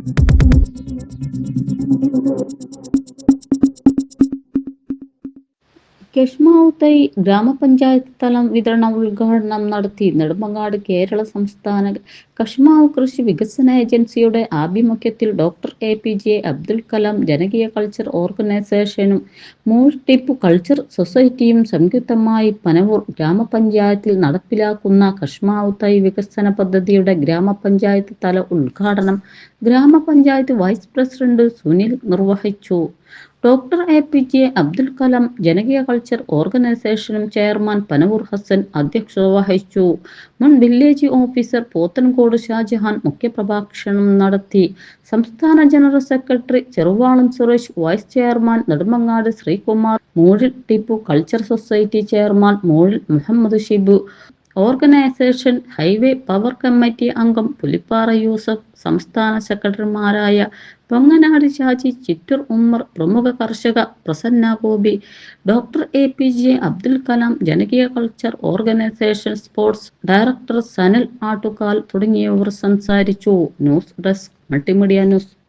Thank you. കെഷ്മാവുത്തൈ ഗ്രാമപഞ്ചായത്ത് തലം വിതരണ ഉദ്ഘാടനം നടത്തി നെടുമങ്ങാട് കേരള സംസ്ഥാന കശ്മാവ് കൃഷി വികസന ഏജൻസിയുടെ ആഭിമുഖ്യത്തിൽ doctor A P J Abdul Kalam ജനകീയ കൾച്ചർ ഓർഗനൈസേഷനും മൂൾ കൾച്ചർ സൊസൈറ്റിയും സംയുക്തമായി പനവൂർ ഗ്രാമപഞ്ചായത്തിൽ നടപ്പിലാക്കുന്ന കശ്മാവുത്തൈ വികസന പദ്ധതിയുടെ ഗ്രാമപഞ്ചായത്ത് തല ഉദ്ഘാടനം ഗ്രാമപഞ്ചായത്ത് വൈസ് പ്രസിഡന്റ് സുനിൽ നിർവഹിച്ചു. Doctor A P J Abdul Kalam ജനകീയ കൾച്ചർ ഓർഗനൈസേഷനും ചെയർമാൻ പനവൂർ ഹസൻ അധ്യക്ഷത വഹിച്ചു. മുൻ വില്ലേജ് ഓഫീസർ പോത്തൻകോട് ഷാജഹാൻ മുഖ്യപ്രഭാഷണം നടത്തി. സംസ്ഥാന general secretary Cheruvalam Suresh vice chairman Nedumangad Sreekumar Moozhil Tipu culture society chairman Moozhil Muhammad Shibu organisation highway power committee അംഗം പുലിപ്പാറ യൂസഫ് സംസ്ഥാന സെക്രട്ടറിമാരായ പൊങ്ങനാട് ഷാജി ചിറ്റൂർ ഉമ്മർ പ്രമുഖ കർഷക Prasanna Gopi doctor A P J Abdul Kalam ജനകീയ culture organisation sports director Sanal Attukal തുടങ്ങിയവർ സംസാരിച്ചു. News desk multimedia news.